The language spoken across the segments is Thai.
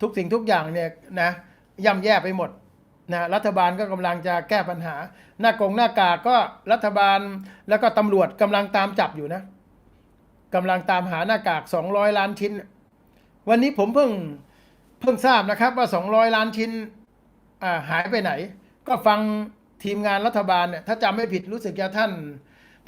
ทุกสิ่งทุกอย่างเนี่ยนะย่ำแย่ไปหมดนะรัฐบาลก็กำลังจะแก้ปัญหา หน้ากงหน้ากากก็รัฐบาลแล้วก็ตำรวจกำลังตามจับอยู่นะกำลังตามหาหน้ากาก 200 ล้านชิ้น วันนี้ผมเพิ่งเพิ่งทราบนะครับว่า 200 ล้านชิ้นอ่าหายไปไหน ก็ฟังทีมงานรัฐบาลเนี่ยถ้าจำไม่ผิดรู้สึกจะท่าน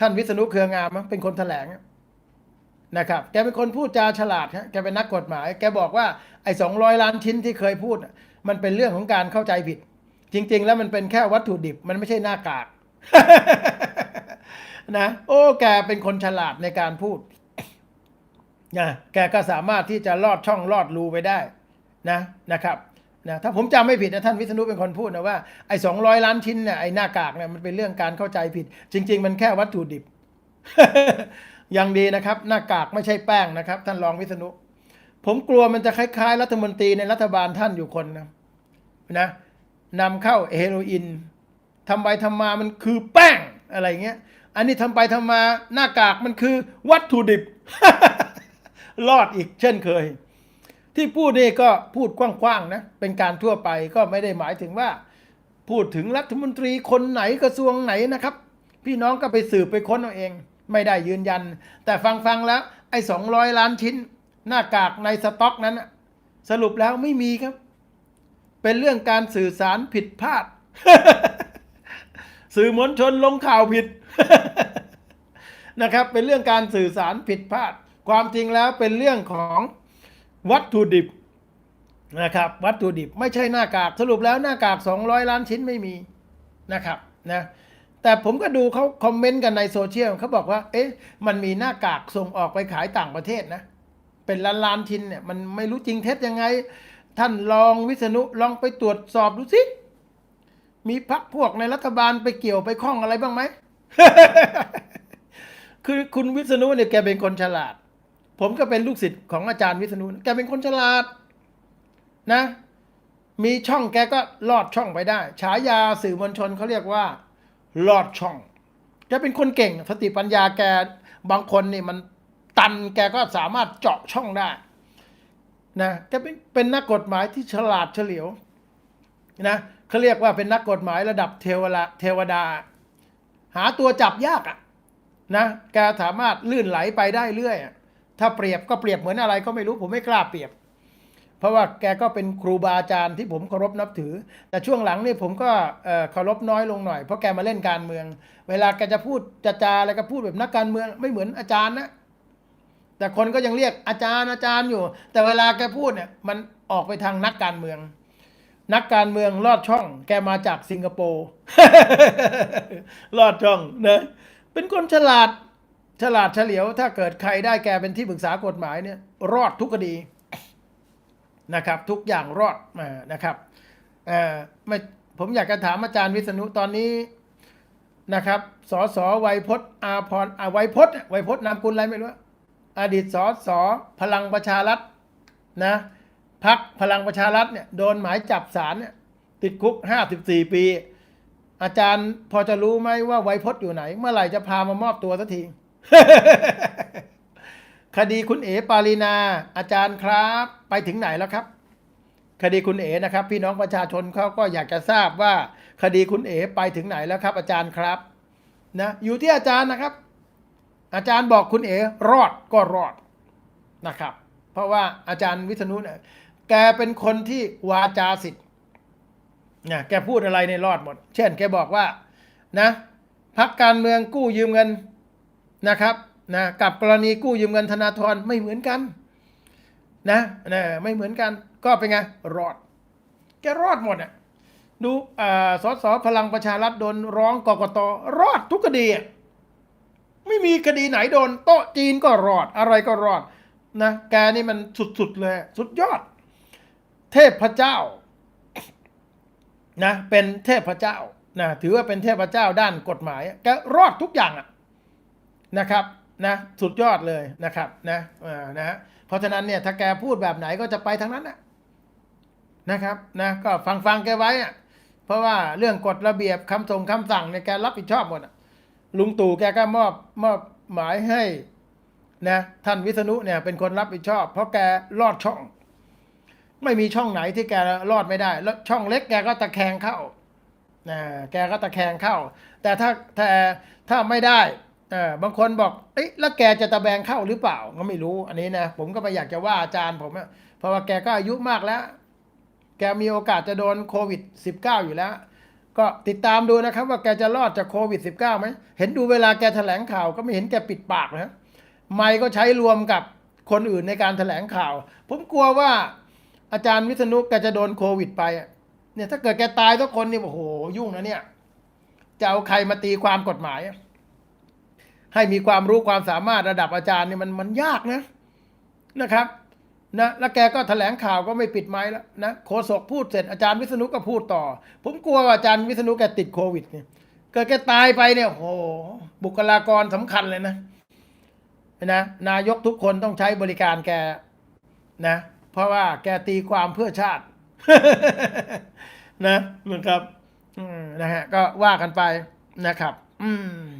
ท่านวิษณุเครืองามเป็นคนแถลง นะครับแกเป็นคนพูดจาฉลาดฮะแกเป็นนักกฎหมาย แกบอกว่าไอ้สองล้านชิ้นที่เคยพูด มันเป็นเรื่องของการเข้าใจผิด จริง ๆ แล้วมันเป็นแค่วัตถุดิบมันไม่ใช่หน้ากากนะโอ้แกเป็นคนฉลาดในการพูดนะแกก็สามารถที่จะลอดช่องลอดรูไปได้นะนะครับนะถ้าผมจำไม่ผิดนะท่านวิษณุเป็นคนพูดนะว่าไอ้สองร้อยล้านชิ้นเนี่ยไอ้หน้ากากเนี่ยมันเป็นเรื่องการเข้าใจผิด จริง ๆ มันแค่วัตถุดิบ ยังดีนะครับ หน้ากากไม่ใช่แป้งนะครับ ท่านรองวิษณุ ผมกลัวมันจะคล้ายๆ รัฐมนตรีในรัฐบาลท่านอยู่คนนะนะนำเข้าเฮโรอีนทำไปทำมามันคือแป้งอะไรเงี้ย อันนี้ทำไปทำมาหน้ากากมันคือวัตถุดิบ รอดอีกเช่นเคย ที่พูดนี่ก็พูดกว้างๆนะ เป็นการทั่วไปก็ไม่ได้หมายถึงว่า พูดถึงรัฐมนตรีคนไหนกระทรวงไหนนะครับ พี่น้องก็ไปสืบไปค้นเอาเอง ไม่ได้ยืนยัน แต่ฟังฟังๆแล้วไอ้สองร้อยล้านชิ้น หน้ากากในสต็อกนั้น สรุปแล้วไม่มีครับ เป็นเรื่องการสื่อสารผิดพลาด สื่อมวลชนลงข่าวผิดนะครับ เป็นเรื่องการสื่อสารผิดพลาด ความจริงแล้วเป็นเรื่องของวัตถุดิบนะครับวัตถุดิบไม่ใช่หน้ากากสรุปแล้วหน้ากาก 200 ล้านชิ้นไม่มีนะครับนะ แต่ผมก็ดูเขาคอมเมนต์กันในโซเชียลเขาบอกว่า เอ๊ะ มันมีหน้ากากส่งออกไปขายต่างประเทศนะ เป็นล้านล้านชิ้นเนี่ย มันไม่รู้จริงเท็จยังไง ท่านลองวิษณุลองไปตรวจสอบดูสิ มีพักพวกในรัฐบาลไปเกี่ยวไปข้องอะไรบ้างไหม คือคุณวิษณุเนี่ยแกเป็นคนฉลาด ผมก็เป็นลูกศิษย์ของอาจารย์วิษณุ แกเป็นคนฉลาด นะ มีช่องแกก็ลอดช่องไปได้ ฉายาสื่อมวลชนเขาเรียกว่า ลอดช่อง แกเป็นคนเก่งสติปัญญาแกบางคนนี่มันตันแกก็สามารถเจาะช่องได้นะแกเป็นเป็นนักกฎหมายที่ฉลาดเฉลียวนะเขาเรียกว่าเป็นนักกฎหมายระดับเทวละเทวดา หาตัวจับยากอะนะแกสามารถลื่นไหลไปได้เรื่อย ถ้าเปรียบก็เปรียบเหมือนอะไรก็ไม่รู้ผมไม่กล้าเปรียบ เพราะว่าแกก็เป็นครูบาอาจารย์ที่ผมเคารพนับถือ แต่ช่วงหลังนี่ผมก็เอ่อเคารพน้อยลงหน่อยเพราะแกมาเล่นการเมือง เวลาแกจะพูดจะจาอะไรก็พูดแบบนักการเมืองไม่เหมือนอาจารย์นะแต่คนก็ยังเรียกอาจารย์อาจารย์อยู่ แต่เวลาแกพูดเนี่ยมันออกไปทางนักการเมือง นักการเมืองลอดช่อง แกมาจากสิงคโปร์ลอดช่องนะเป็นคนฉลาดฉลาดเฉลียวถ้าเกิดใครได้แกเป็นที่ปรึกษากฎหมายเนี่ย รอดทุกคดี นะครับ ทุกอย่างรอดอ่านะครับไม่ผมอยากจะถามอาจารย์วิษณุตอนนี้นะครับสสไวยพจน์อาพรอาไวยพจน์อะไวยพจน์นามกุลอะไรไม่รู้อะอดีตสสพลังประชารัฐนะพักพลังประชารัฐเนี่ยโดนหมายจับศาลเนี่ยติดคุก 54 ปี อาจารย์พอจะรู้ไหมว่าไวยพจน์อยู่ไหน เมื่อไหร่จะพามามอบตัวสักที คดีคุณเอ๋ปารีนาอาจารย์ครับ ไปถึงไหนแล้วครับ คดีคุณเอ๋นะครับ พี่น้องประชาชนเขาก็อยากจะทราบว่า คดีคุณเอ๋ไปถึงไหนแล้วครับ อาจารย์ครับนะอยู่ที่อาจารย์นะครับ อาจารย์บอกคุณเอ๋รอดก็รอดนะครับ เพราะว่าอาจารย์วิษณุเนี่ยแกเป็นคนที่วาจาสิทธิ์นะแกพูดอะไรในรอดหมด เช่น แกบอกว่านะพักการเมืองกู้ยืมเงินนะครับ นะกับกรณีกู้ยืมเงินธนาธรไม่เหมือนกันนะนะไม่เหมือนกัน ก็เป็นไงรอด แกรอดหมดอะดูอ่าสสพลังประชารัฐโดนร้องกกตรอดทุกคดีอะไม่มีคดีไหนโดน โต๊ะจีนก็รอด อะไรก็รอดนะแกนี่มันสุดๆเลย สุดยอด เทพเจ้านะเป็นเทพเจ้านะถือว่าเป็นเทพเจ้าด้านกฎหมายแกรอดทุกอย่างอะนะครับ นะสุดยอดเลยนะครับนะอ่านะเพราะฉะนั้นเนี่ยถ้าแกพูดแบบไหนก็จะไปทางนั้นนะนะครับนะก็ฟังฟังแกไว้อะเพราะว่าเรื่องกฎระเบียบคำส่งคำสั่งเนี่ยแกรับผิดชอบหมดลุงตู่แกก็มอบมอบหมายให้นะท่านวิษณุเนี่ยเป็นคนรับผิดชอบ เพราะแกลอดช่อง ไม่มีช่องไหนที่แกรอดไม่ได้ แล้วช่องเล็กแกก็ตะแคงเข้านะแกก็ตะแคงเข้า แต่ถ้าถ้าถ้าไม่ได้ เออบางคนบอกเอ๊ะแล้วแกจะตะแบงเข้าหรือเปล่าก็ไม่รู้อันนี้นะผมก็ไม่อยากจะว่าอาจารย์ผมอะเพราะว่าแกก็อายุมากแล้ว แกมีโอกาสจะโดนโควิด -19 อยู่แล้ว ก็ติดตามดูนะครับ ว่าแกจะรอดจากโควิด -19 ไหมเห็นดูเวลาแกแถลงข่าวก็ไม่เห็นแกปิดปากนะไม่ก็ใช้รวมกับคนอื่นในการแถลงข่าว ผมกลัวว่าอาจารย์วิษณุแกจะโดนโควิด ไปเนี่ยถ้าเกิดแกตายทุกคนนี่โอ้โหยุ่งนะเนี่ยจะเอาใครมาตีความกฎหมายอะ ให้มีความรู้ความสามารถระดับอาจารย์เนี่ยมันมันยากนะนะครับนะแล้วแกก็แถลงข่าวก็ไม่ปิดไม้แล้วนะโฆษกพูดเสร็จอาจารย์วิษณุก็พูดต่อ ผมกลัวว่าอาจารย์วิษณุแกติดโควิดเนี่ยเกิดแกตายไปเนี่ยโอ้โหบุคลากรสำคัญเลยนะนะนายกทุกคนต้องใช้บริการแกนะ เพราะว่าแกตีความเพื่อชาติ นะนะครับนะฮะก็ว่ากันไปนะครับ อืม